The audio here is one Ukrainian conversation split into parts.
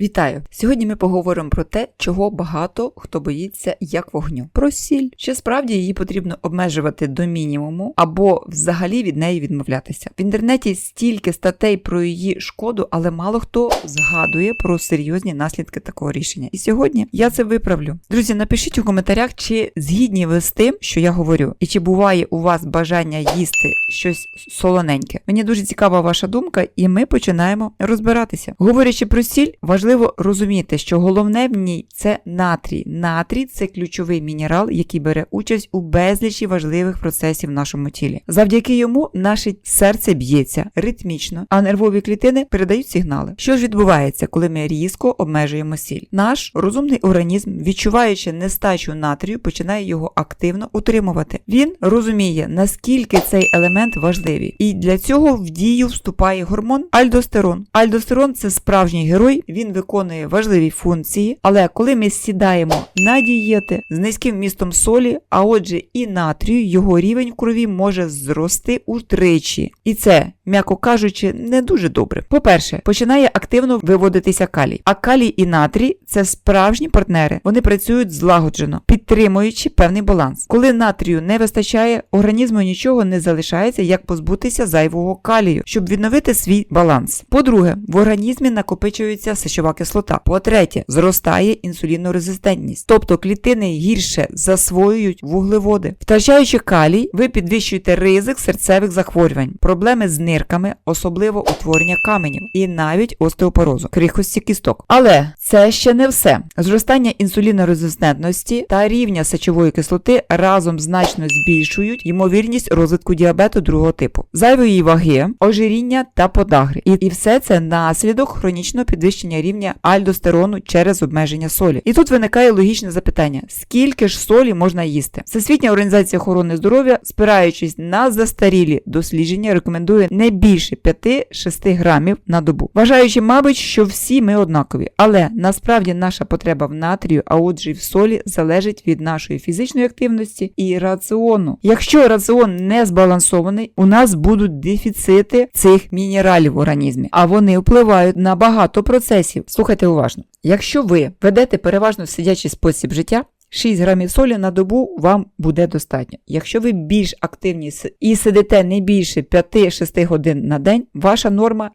Вітаю! Сьогодні ми поговоримо про те, чого багато хто боїться як вогню. Про сіль. Чи справді її потрібно обмежувати до мінімуму або взагалі від неї відмовлятися. В інтернеті стільки статей про її шкоду, але мало хто згадує про серйозні наслідки такого рішення. І сьогодні я це виправлю. Друзі, напишіть у коментарях, чи згідні ви з тим, що я говорю, і чи буває у вас бажання їсти щось солоненьке. Мені дуже цікава ваша думка, і ми починаємо розбиратися. Говорячи про сіль, важливо розуміти, що головне в ній це натрій. Натрій це ключовий мінерал, який бере участь у безлічі важливих процесів в нашому тілі. Завдяки йому наше серце б'ється ритмічно, а нервові клітини передають сигнали. Що ж відбувається, коли ми різко обмежуємо сіль? Наш розумний організм, відчуваючи нестачу натрію, починає його активно утримувати. Він розуміє, наскільки цей елемент важливий, і для цього в дію вступає гормон альдостерон. Альдостерон це справжній герой, він виконує важливі функції, але коли ми сідаємо на дієти з низьким вмістом солі, а отже і натрію, його рівень в крові може зрости утричі. І це, м'яко кажучи, не дуже добре. По-перше, починає активно виводитися калій. А калій і натрій це справжні партнери. Вони працюють злагоджено, підтримуючи певний баланс. Коли натрію не вистачає, організму нічого не залишається, як позбутися зайвого калію, щоб відновити свій баланс. По-друге, в організмі накопичується сечова кислота. По-третє, зростає інсулінорезистентність, тобто клітини гірше засвоюють вуглеводи. Втрачаючи калій, ви підвищуєте ризик серцевих захворювань, проблеми з нирками, особливо утворення каменів і навіть остеопорозу, крихості кісток. Але це ще не все. Зростання інсулінорезистентності та рівня сечової кислоти разом значно збільшують ймовірність розвитку діабету другого типу, зайвої ваги, ожиріння та подагри. І, і все це наслідок хронічного підвищення рівня альдостерону через обмеження солі. І тут виникає логічне запитання: скільки ж солі можна їсти? Всесвітня організація охорони здоров'я, спираючись на застарілі дослідження, рекомендує не більше 5-6 грамів на добу, вважаючи, мабуть, що всі ми однакові, але насправді наша потреба в натрію, а отже, й в солі, залежить від нашої фізичної активності і раціону. Якщо раціон не збалансований, у нас будуть дефіцити цих мінералів в організмі, а вони впливають на багато процесів. Слухайте уважно. Якщо ви ведете переважно сидячий спосіб життя, 6 грамів солі на добу вам буде достатньо. Якщо ви більш активні і сидите не більше 5-6 годин на день, ваша норма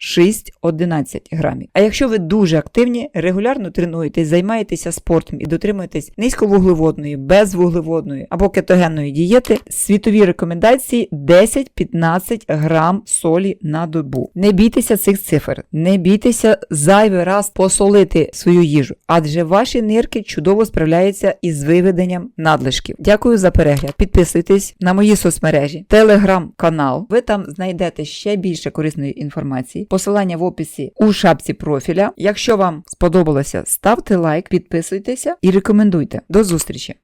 6-11 грамів. А якщо ви дуже активні, регулярно тренуєтесь, займаєтеся спортом і дотримуєтесь низьковуглеводної, безвуглеводної або кетогенної дієти, світові рекомендації 10-15 грам солі на добу. Не бійтеся цих цифр, не бійтеся зайвий раз посолити свою їжу, адже ваші нирки чудово справляються із виведенням надлишків. Дякую за перегляд. Підписуйтесь на мої соцмережі, телеграм-канал. Ви там знайдете ще більше корисної інформації. Посилання в описі у шапці профіля. Якщо вам сподобалося, ставте лайк, підписуйтеся і рекомендуйте. До зустрічі!